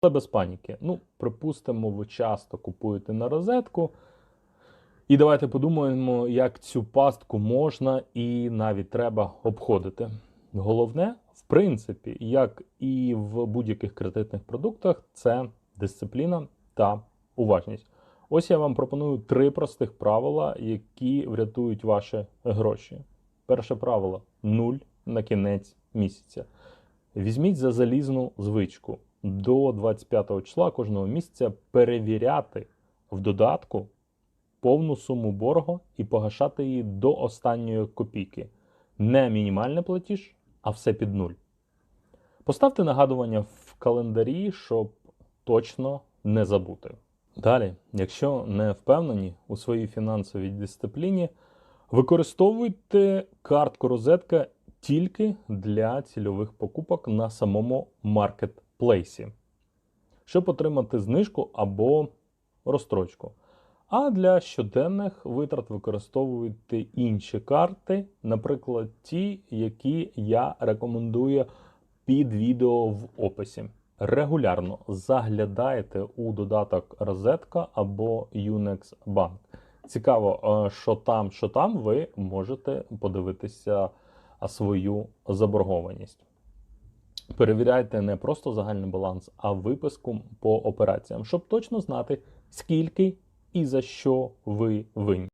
Але без паніки. Ну, припустимо, ви часто купуєте на розетку. І давайте подумаємо, як цю пастку можна і навіть треба обходити. Головне, в принципі, як і в будь-яких кредитних продуктах, це дисципліна та уважність. Ось я вам пропоную три простих правила, які врятують ваші гроші. Перше правило нуль на кінець місяця. Візьміть за залізну звичку до 25 числа кожного місяця перевіряти в додатку повну суму боргу і погашати її до останньої копійки. Не мінімальний платіж, а все під нуль. Поставте нагадування в календарі, щоб точно не забути. Далі, якщо не впевнені у своїй фінансовій дисципліні, використовуйте картку розетка тільки для цільових покупок на самому маркетплейсі, щоб отримати знижку або розстрочку. А для щоденних витрат використовуйте інші карти, наприклад, ті, які я рекомендую під відео в описі. Регулярно заглядайте у додаток Розетка або Unex Bank. Цікаво, е, що там, що там, ви можете подивитися свою заборгованість. Перевіряйте не просто загальний баланс, а виписку по операціям, щоб точно знати, скільки і за що ви винні.